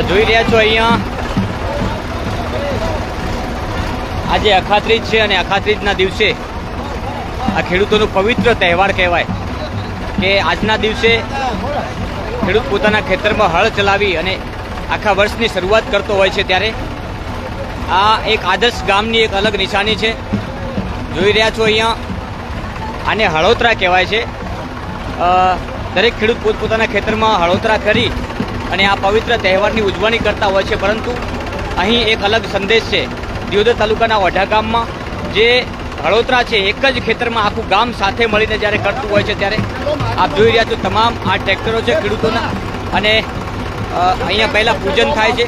જોઈ રહ્યા છો અહીંયા. આજે અખાત્રીજ છે અને અખાત્રીજના દિવસે આ ખેડૂતોનું પવિત્ર તહેવાર કહેવાય કે આજના દિવસે ખેડૂત પોતાના ખેતરમાં હળ ચલાવી અને આખા વર્ષની શરૂઆત કરતો હોય છે ત્યારે આ એક આદર્શ ગામની એક અલગ નિશાની છે. જોઈ રહ્યા છો અહીંયા આને હળોતરા કહેવાય છે. દરેક ખેડૂત પોતપોતાના ખેતરમાં હળોતરા કરી અને આ પવિત્ર તહેવારની ઉજવણી કરતા હોય છે, પરંતુ અહીં એક અલગ સંદેશ છે. દિયોદર તાલુકાના વઢા ગામમાં જે હળોતરા છે, એક જ ખેતરમાં આખું ગામ સાથે મળીને જ્યારે કરતું હોય છે, ત્યારે આપ જોઈ રહ્યા છો તમામ આ ટ્રેક્ટરો છે, ખેડૂતોના. અને અહીંયા પહેલાં પૂજન થાય છે.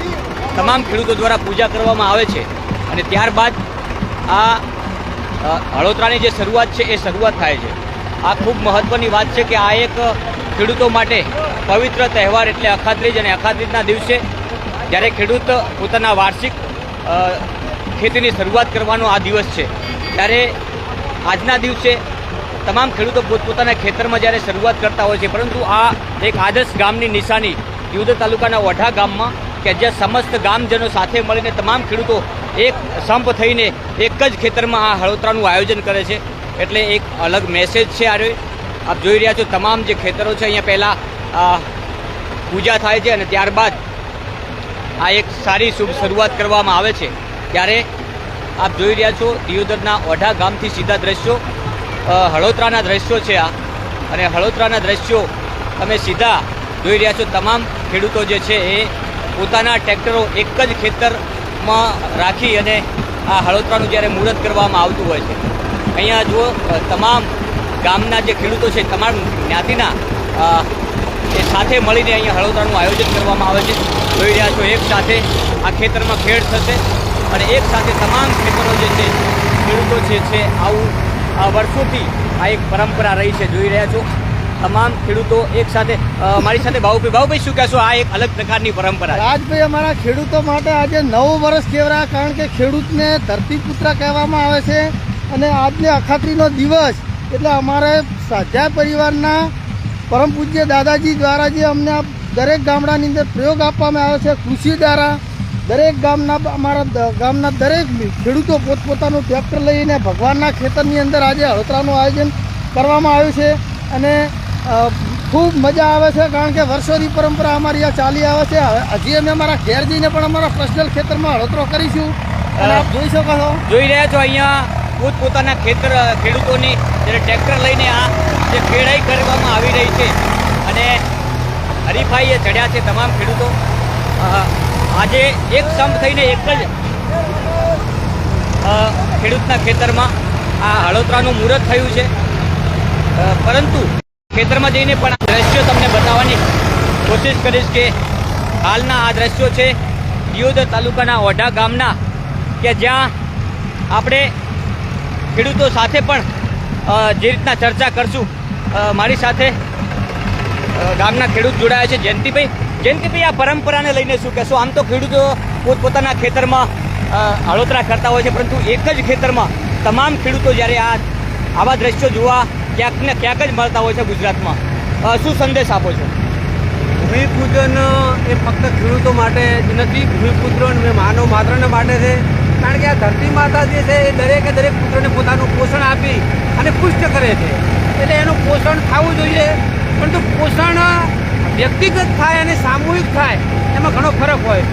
તમામ ખેડૂતો દ્વારા પૂજા કરવામાં આવે છે. અને ત્યારબાદ આ હળોતરાની જે શરૂઆત છે, એ શરૂઆત થાય છે. આ ખૂબ મહત્ત્વની વાત છે કે આ એક ખેડૂતો માટે પવિત્ર તહેવાર એટલે અખાત્રીજ અને અખાત્રીજના દિવસે જ્યારે ખેડૂત પોતાના વાર્ષિક ખેતીની શરૂઆત કરવાનો આ દિવસ છે ત્યારે આજના દિવસે તમામ ખેડૂતો પોતપોતાના ખેતરમાં જ્યારે શરૂઆત કરતા હોય છે, પરંતુ આ એક આદર્શ ગામની નિશાની યુદ્ધ તાલુકાના વઢા ગામમાં કે જ્યાં સમસ્ત ગામજનો સાથે મળીને તમામ ખેડૂતો એક સંપ થઈને એક જ ખેતરમાં આ હળોતરાનું આયોજન કરે છે એટલે એક અલગ મેસેજ છે આ. આપ જોઈ રહ્યા છો તમામ જે ખેતરો છે, અહીંયા પહેલાં પૂજા થાય છે અને ત્યારબાદ આ એક સારી શુભ શરૂઆત કરવામાં આવે છે. ત્યારે આપ જોઈ રહ્યા છો દિયોદરના ઓઢા ગામથી સીધા દ્રશ્યો. હળોતરાના દ્રશ્યો છે આ. અને હળોતરાના દ્રશ્યો તમે સીધા જોઈ રહ્યા છો. તમામ ખેડૂતો જે છે એ પોતાના ટ્રેક્ટરો એક જ ખેતરમાં રાખી અને આ હળોતરાનું જ્યારે મુહૂર્ત કરવામાં આવતું હોય છે. અહીંયા જુઓ તમામ ગામના જે ખેડૂતો છે, તમામ જ્ઞાતિના એ સાથે મળીને અહીંયા હળોતરાનું આયોજન કરવામાં આવે છે. જોઈ રહ્યા છો, એક સાથે આ ખેતરમાં ખેડ થશે અને એક સાથે તમામ ખેતરો જે છે, ખેડૂતો જે છે, આવું વર્ષોથી આ એક પરંપરા રહી છે. જોઈ રહ્યા છો, તમામ ખેડૂતો એક સાથે મારી સાથે ભાવભાઈ ભાવભાઈ શું કહેશો? આ એક અલગ પ્રકારની પરંપરા રાજભાઈ, અમારા ખેડૂતો માટે આજે નવું વર્ષ કહેવાય કારણ કે ખેડૂતને ધરતીપુત્ર કહેવામાં આવે છે અને આજને અખાત્રીનો દિવસ. એટલે અમારે સાજા પરિવારના પરમ પૂજ્ય દાદાજી દ્વારા જે અમને આ દરેક ગામડાની અંદર પ્રયોગ આપવામાં આવ્યો છે કૃષિ દ્વારા દરેક ગામના અમારા ગામના દરેક ખેડૂતો પોતપોતાનું ટ્રેક્ટર લઈને ભગવાનના ખેતરની અંદર આજે હળતરાનું આયોજન કરવામાં આવ્યું છે અને ખૂબ મજા આવે છે કારણ કે વર્ષોની પરંપરા અમારી આ ચાલી આવે છે. હજી અમે અમારા ઘેર જઈને પણ અમારા પર્સનલ ખેતરમાં હળતરો કરીશું. અને આપ જોઈ શકો છો. જોઈ રહ્યા છો અહીંયા પોતપોતાના ખેતર, ખેડૂતોની જ્યારે ટ્રેક્ટર લઈને આ જે ખેડાઈ કરવામાં આવી રહી છે અને હરીફાઈએ ચડ્યા છે તમામ ખેડૂતો. આજે એક સંપ થઈને એક જ ખેડૂતના ખેતરમાં આ હળોતરાનું મુહૂર્ત થયું છે. પરંતુ ખેતરમાં જઈને પણ આ દ્રશ્યો તમને બતાવવાની કોશિશ કરીશ કે હાલના આ દ્રશ્યો છે. દિયોદર તાલુકાના ઓઢા ગામના, કે જ્યાં આપણે ખેડૂતો સાથે પણ જે રીતના ચર્ચા કરશું મારી સાથે ગામના ખેડૂત જોડાયા છે. જયંતિભાઈ જયંતિભાઈ, આ પરંપરાને લઈને શું કહેશો? આમ તો ખેડૂતો પોતપોતાના ખેતરમાં હળોતરા કરતા હોય છે, પરંતુ એક જ ખેતરમાં તમામ ખેડૂતો જ્યારે આ આવા દ્રશ્યો જોવા ક્યાંક ને ક્યાંક જ મળતા હોય છે ગુજરાતમાં. શું સંદેશ આપો છો? ભૂમિપૂજન એ ફક્ત ખેડૂતો માટે જ નથી ભૂમિપુત્ર માનવ માત્રને માટે છે. કારણ કે આ ધરતી માતા જે છે એ દરેકે દરેક પુત્રને પોતાનું પોષણ આપી અને પુષ્ટ કરે છે. એટલે એનું પોષણ થવું જોઈએ, પરંતુ પોષણ વ્યક્તિગત થાય અને સામૂહિક થાય, એમાં ઘણો ફરક હોય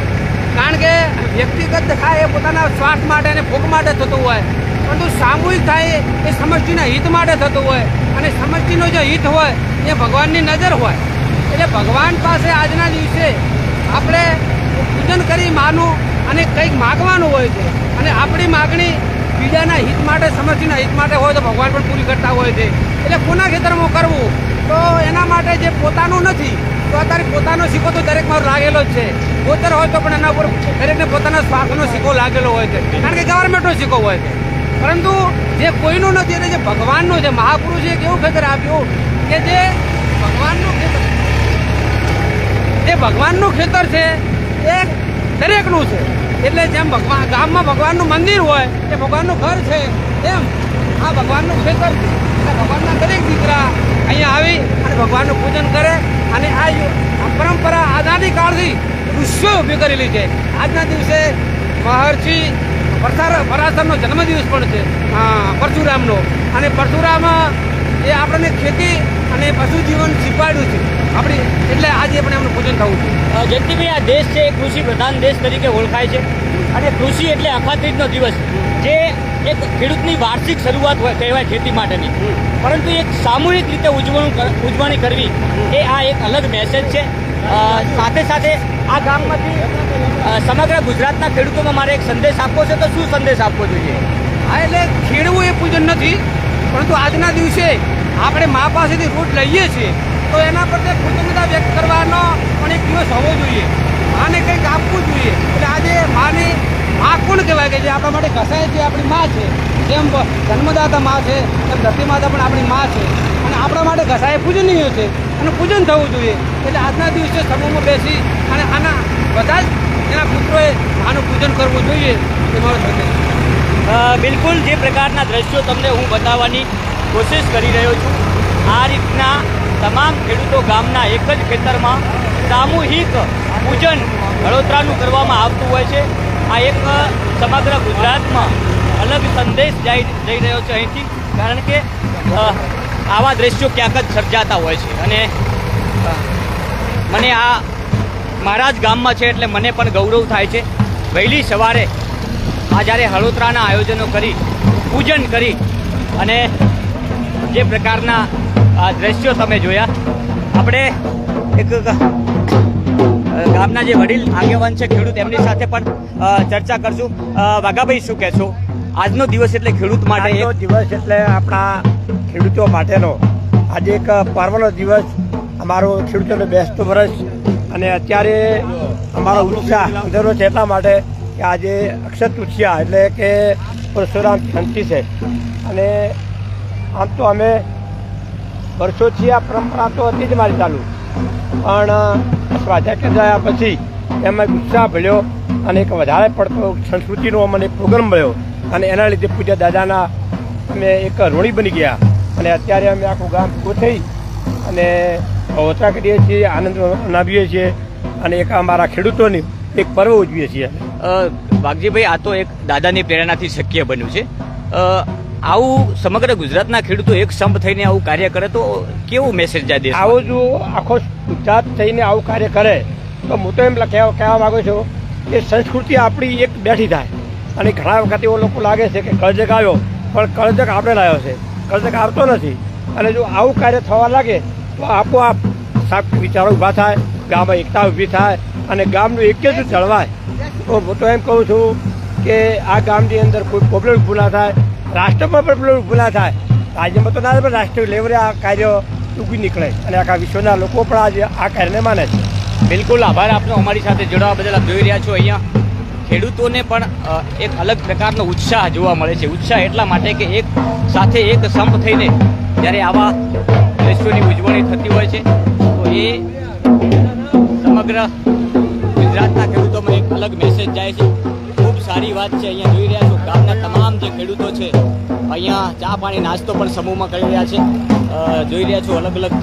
કારણ કે વ્યક્તિગત થાય એ પોતાના સ્વાર્થ માટે અને ભોગ માટે થતું હોય, પરંતુ સામૂહિક થાય એ સમષ્ટિના હિત માટે થતું હોય અને સમષ્ટિનો જે હિત હોય એ ભગવાનની નજર હોય. એટલે ભગવાન પાસે આજના દિવસે આપણે પૂજન કરી માનું અને કંઈક માગવાનું હોય છે. અને આપણી માગણી બીજાના હિત માટે સમષ્ટિના હિત માટે હોય તો ભગવાન પણ પૂરી કરતા હોય છે. એટલે કોના ખેતરમાં કરવું તો એના માટે જે પોતાનું નથી, તો અત્યારે પોતાનો સિક્કો તો દરેક મારો લાગેલો જ છે. પોતર હોય તો પણ એના ઉપર દરેકને પોતાના સ્વાર્થનો સિક્કો લાગેલો હોય છે. કારણ કે ગવર્મેન્ટનો સિક્કો હોય છે. પરંતુ જે કોઈનું નથી, એટલે જે ભગવાનનું છે, મહાપુરુષે એક એવું ખેતર આપ્યું કે જે ભગવાનનું ખેતર જે ભગવાનનું ખેતર છે, એ દરેકનું છે. એટલે જેમ ભગવાન ગામમાં ભગવાનનું મંદિર હોય એ ભગવાનનું ઘર છે. એમ આ ભગવાનનું ખેતર છે. એટલે ભગવાનના દરેક દીકરા અહીંયા આવી અને ભગવાનનું પૂજન કરે અને આ પરંપરા આઝાદી કાળથી ઋષિઓ ઊભી કરેલી છે. આજના દિવસે મહર્ષિ પરસાર પરાસરનો જન્મદિવસ પણ છે. હા, પરશુરામનો. અને પરશુરામ એ આપણને ખેતી અને પશુ જીવન શીખવાડ્યું છે. આપણી એટલે આજે પણ એમનું પૂજન થવું છે. જયંતિભાઈ આ દેશ છે એ કૃષિ પ્રધાન દેશ તરીકે ઓળખાય છે. અને કૃષિ એટલે અખાત્રીજનો દિવસ જે એક ખેડૂતની વાર્ષિક શરૂઆત કહેવાય ખેતી માટેની. પરંતુ એક સામૂહિક રીતે ઉજવણું ઉજવણી કરવી એ આ એક અલગ મેસેજ છે. સાથે સાથે આ ગામમાંથી સમગ્ર ગુજરાતના ખેડૂતોમાં મારે એક સંદેશ આપવો છે તો શું સંદેશ આપવો જોઈએ? હા એટલે ખેડવું એ પૂજન નથી પરંતુ આજના દિવસે આપણે મા પાસેથી ફૂટ લઈએ છીએ. તો એના પ્રત્યે કૃતજ્ઞતા વ્યક્ત કરવાનો પણ એક દિવસ હોવો જોઈએ. માને કંઈક આપવું જોઈએ. એટલે આજે માની મા કોણ કહેવાય કે જે આપણા માટે ઘસાય છે? આપણી મા છે. જેમ જન્મદાતા મા છે, તેમ ધરતી માતા પણ આપણી મા છે. અને આપણા માટે ઘસાય પૂજનીય છે. અને પૂજન થવું જોઈએ. એટલે આજના દિવસે સમૂહમાં બેસી અને આના બધા જ એના પુત્રોએ આનું પૂજન કરવું જોઈએ. એ મારો સંદેશ બિલકુલ જે પ્રકારના દ્રશ્યો તમને હું બતાવવાની કોશિશ કરી રહ્યો છું. આ રીતના તમામ ખેડૂતો ગામના એક જ ખેતરમાં સામૂહિક પૂજન હળોતરાનું કરવામાં આવતું હોય છે. આ એક સમગ્ર ગુજરાતમાં અલગ સંદેશ જઈ જઈ રહ્યો છે અહીંથી, કારણ કે આવા દ્રશ્યો ક્યાંક જ સર્જાતા હોય છે. અને મને આ મારા જ ગામમાં છે એટલે મને પણ ગૌરવ થાય છે. વહેલી સવારે આ જ્યારે હળોતરાના આયોજનો કરી, પૂજન કરી અને જે પ્રકારના આ દ્રશ્યો તમે જોયા. આપણે એક ગામના જે વડીલ આગેવાન છે ખેડૂત એમની સાથે પણ ચર્ચા કરશું. વાઘાભાઈ શું કહેશો? આજનો દિવસ એટલે ખેડૂત માટે દિવસ એટલે આપણા ખેડૂતો માટેનો. આજે એક પર્વનો દિવસ. અમારો ખેડૂતોનો બેસતો વર્ષ. અને અત્યારે અમારો ઉત્સાહ વધેલો છે એટલા માટે કે આજે અક્ષર તૃતીયા એટલે કે પરશુરામ શાંતિ છે. અને આમ તો અમે વર્ષોથી આ પરંપરા તો હતી જ મારી ચાલુ. પણ સ્વાધ્યાય થયા પછી એમાં ઉત્સાહ ભળ્યો અને એક વધારે પડતો સંસ્કૃતિનો અમને પ્રોગ્રામ મળ્યો. અને એના લીધે પૂજા દાદાના અમે એક ઋણી બની ગયા. અને અત્યારે અમે આખું ગામ ભેગું થઈ અને ઓછા કરીએ છીએ, આનંદ મનાવીએ છીએ અને એક અમારા ખેડૂતોની એક પર્વ ઉજવીએ છીએ. વાઘજીભાઈ, આ તો એક દાદાની પ્રેરણાથી શક્ય બન્યું છે. આવું સમગ્ર ગુજરાતના ખેડૂતો એક સંપ થઈને આવું કાર્ય કરે તો કેવું મેસેજ જાય દેશ આવો જો આખો ગુજરાત થઈને આવું કાર્ય કરે, તો હું તો એમ કહેવા માંગુ છું કે સંસ્કૃતિ આપણી એક બેઠી થાય. અને ઘણા વખત એવો લોકો લાગે છે કે કરજક આવ્યો, પણ કરજક આપણે લાવ્યો છે. કરજક આવતો નથી. અને જો આવું કાર્ય થવા લાગે, તો આપોઆપ સાફ વિચારો ઊભા થાય, ગામમાં એકતા ઊભી થાય, અને ગામનું એક જ જળવાય તો હું તો એમ કહું છું કે આ ગામની અંદર કોઈ પ્રોબ્લેમ ઊભું ના થાય. રાષ્ટ્રમાં પણ ભૂલા થાય. રાજ્યમાં તો ના પણ રાષ્ટ્રીય લેવલે આ કાર્ય ટૂંકી નીકળે. અને આખા વિશ્વના લોકો પણ આજે આ કાર્યને માને છે. બિલકુલ આભાર આપનો અમારી સાથે જોડાવા બદલ આપ જોઈ રહ્યા છો અહીંયા. ખેડૂતોને પણ એક અલગ પ્રકારનો ઉત્સાહ જોવા મળે છે. ઉત્સાહ એટલા માટે કે એક સાથે એક સંપ થઈને જ્યારે આવા દ્રશ્યોની ઉજવણી થતી હોય છે, તો એ સમગ્ર ગુજરાતના ખેડૂતોમાં એક અલગ મેસેજ જાય છે. સારી વાત છે, અહીંયા જોઈ રહ્યા છો, ગામના તમામ જે ખેડૂતો છે, અહીંયા ચા પાણી નાસ્તો પણ સમૂહમાં કરી રહ્યા છે. જોઈ રહ્યા છો અલગ અલગ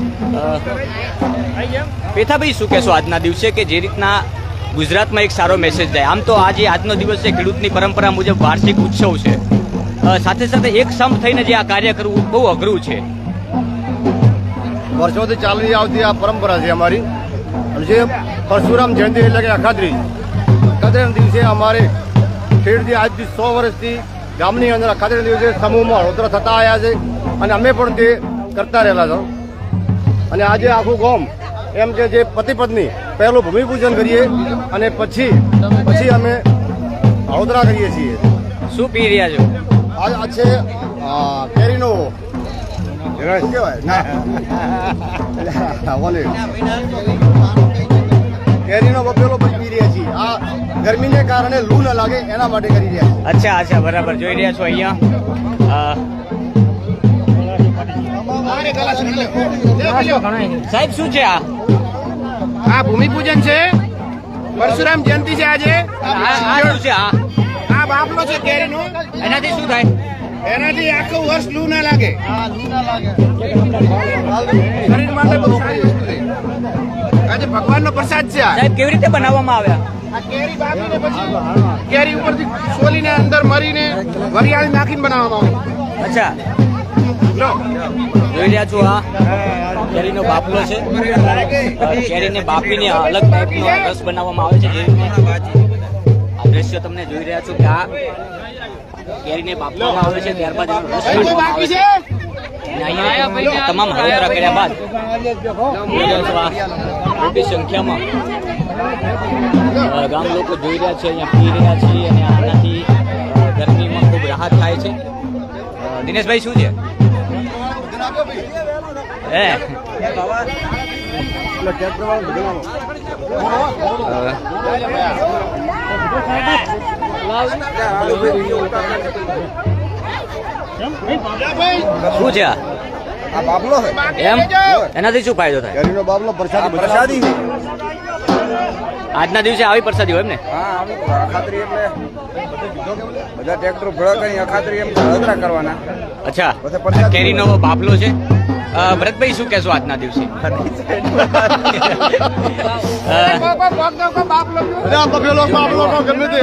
પેથાભાઈ, શું કહેશો આજના દિવસે કે જે રીતના ગુજરાતમાં એક સારો મેસેજ જાય? આમ તો આજે આજનો દિવસ છે, ખેડૂતની પરંપરા મુજબ વાર્ષિક ઉત્સવ છે. સાથે સાથે એક સંપ થઈને જે આ કાર્ય કરવું બહુ અઘરું છે. વર્ષોથી ચાલી આવતી આ પરંપરા છે અમારી. અને જે પરશુરામ જયંતિ એટલે કે અખાત્રી અખાત્રીના દિવસે અમારે ખેડૂતથી આજથી સો વર્ષથી ગામની અંદર અખાત્રીના દિવસે સમૂહમાં હળોતરા થતા આવ્યા છે અને અમે પણ તે કરતા રહેલા છો. અને આજે આખું ગામ એમ કે જે પતિ પત્ની પહેલું ભૂમિપૂજન કરીએ અને પછી પછી અમે હળોતરા કરીએ છીએ. શું પી રહ્યા છો? આ આ છે કેરીનો કહેવાય? કેરીનો બફેલો પણ પી રહ્યા છીએ. આ ગરમીને કારણે લૂ ન લાગે એના માટે કરી રહ્યા છે. અચ્છા અચ્છા બરાબર. જોઈ રહ્યા છો અહીંયા. સાહેબ શું છે આ? આ ભૂમિપૂજન છે. પરશુરામ જયંતિ છે આજે. આ શું છે આ? આ છે કેરીનો. એનાથી શું થાય? એનાથી આખું વર્ષ લૂ ના લાગે. હા લૂ ના લાગે. શરીર માટે બહુ સારી વસ્તુ છે. આજે ભગવાનનો પ્રસાદ છે સાહેબ કેવી રીતે બનાવવામાં આવ્યા? કેરી બાફીને પછી કેરી ઉપરથી સોલીને અંદર મરીને વરિયાળી નાખીને બનાવવામાં આવે. અચ્છા. જોઈ રહ્યા છો આ કેરીનો બાફલો છે. કેરીને બાફીને અલગ ટાઈપનો રસ બનાવવામાં આવે છે. જે આ દ્રશ્ય તમને જોઈ રહ્યા છો કે આ કેરીને બાફવામાં આવે છે ત્યારબાદ એનો રસ કાઢવામાં આવે છે. તમામ હળોતરા કર્યા બાદ મોટી સંખ્યામાં ગામ લોકો જોઈ રહ્યા છે, અહીંયા પી રહ્યા છે, અને આનાથી ગરમીમાં ખૂબ રાહત થાય છે. દિનેશભાઈ, શું છે? હે? શું છે આ? બાબલો એમ? એનાથી શું ફાયદો થાય? કેરીનો બાબલો પ્રસાદી પ્રસાદી? આજના દિવસે આવી પ્રસાદી હોય એમ ને? હા આવી અખાત્રી એટલે બધા ટ્રેક્ટર ભેળા કરી અખાત્રી એમ હળદરા કરવાના. અચ્છા. કેરીનો બાબલો છે. ભરતભાઈ શું કહેશો આજના દિવસે? બાપલો નો ગમે તે.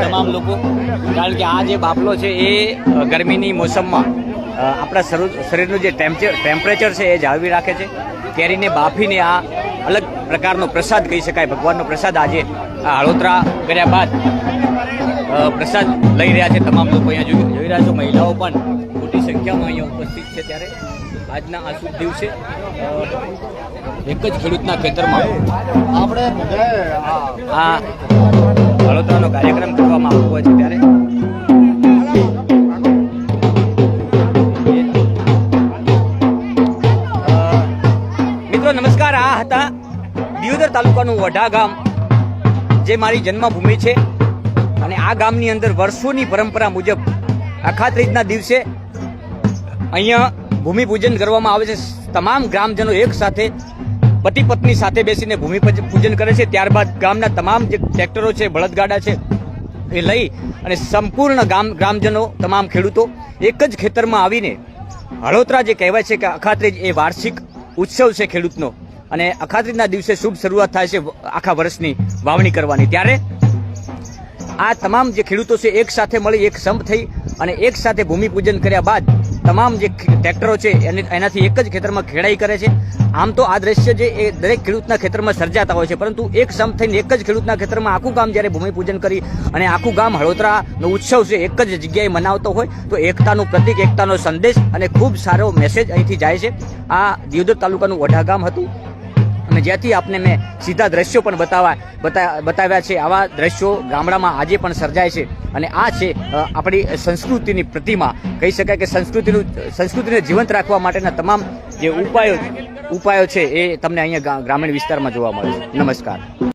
તમામ લોકો. કારણ કે આ જે બાફલો છે એ ગરમીની મોસમમાં આપણા શરીરનું જે ટેમ્પરેચર છે એ જાળવી રાખે છે. કેરીને બાફીને આ અલગ પ્રકારનો પ્રસાદ કહી શકાય. ભગવાનનો પ્રસાદ આજે આ હળોતરા કર્યા બાદ પ્રસાદ લઈ રહ્યા છે તમામ લોકો અહીંયા. જોઈ જોઈ રહ્યા છો મહિલાઓ પણ મોટી સંખ્યામાં અહીંયા ઉપસ્થિત છે ત્યારે. આજના આ શુભ દિવસે એક જ ખેડૂતના ખેતરમાં આપણે આ આ કાર્યક્રમ કરવામાં આવતો હોય છે ત્યારે. મિત્રો નમસ્કાર, આ હતા દિયોદર તાલુકાનું વઢા ગામ, જે મારી જન્મભૂમિ છે. અને આ ગામની અંદર વર્ષોની પરંપરા મુજબ અખાત્રીજના દિવસે અહીંયા ભૂમિપૂજન કરવામાં આવે છે. તમામ ગ્રામજનો એક સાથે પતિ પત્ની સાથે બેસીને ભૂમિ પૂજન કરે છે. ત્યારબાદ ગામના તમામ જે ટ્રેક્ટરો છે, બળદગાડા છે, એ લઈ અને સંપૂર્ણ ગામ, ગ્રામજનો, તમામ ખેડૂતો એક જ ખેતરમાં આવીને હળોતરા જે કહેવાય છે કે અખાત્રીજ એ વાર્ષિક ઉત્સવ છે ખેડૂતનો. અને અખાત્રીજના દિવસે શુભ શરૂઆત થાય છે આખા વર્ષની વાવણી કરવાની. ત્યારે આ તમામ જે ખેડૂતો છે, એક સાથે મળી, એક સંપ થઈ અને એક સાથે ભૂમિપૂજન કર્યા બાદ તમામ જે ટ્રેક્ટરો છે, એને- એનાથી એક જ ખેતરમાં ખેડાઈ કરે છે. આમ તો આ દ્રશ્ય જે એ દરેક ખેડૂતના ખેતરમાં સર્જાતા હોય છે, પરંતુ એક સમ થઈને એક જ ખેડૂતના ખેતરમાં આખું ગામ જ્યારે ભૂમિપૂજન કરી અને આખું ગામ હળોતરાનો ઉત્સવ છે, એક જ જગ્યાએ મનાવતો હોય, તો એકતાનું પ્રતિક, એકતાનો સંદેશ અને ખૂબ સારો મેસેજ અહીંથી જાય છે. આ દિયોદર તાલુકાનું વઢા ગામ હતું. અને જ્યાંથી આપને મેં સીધા દ્રશ્યો પણ બતાવા બતા- બતાવ્યા છે, આવા દ્રશ્યો ગામડામાં આજે પણ સર્જાય છે. અને આ છે આપણી સંસ્કૃતિની પ્રતિમા. કહી શકાય કે સંસ્કૃતિનું સંસ્કૃતિને જીવંત રાખવા માટેના તમામ જે ઉપાયો ઉપાયો છે એ તમને અહીંયા ગ્રામીણ વિસ્તારમાં જોવા મળે છે નમસ્કાર.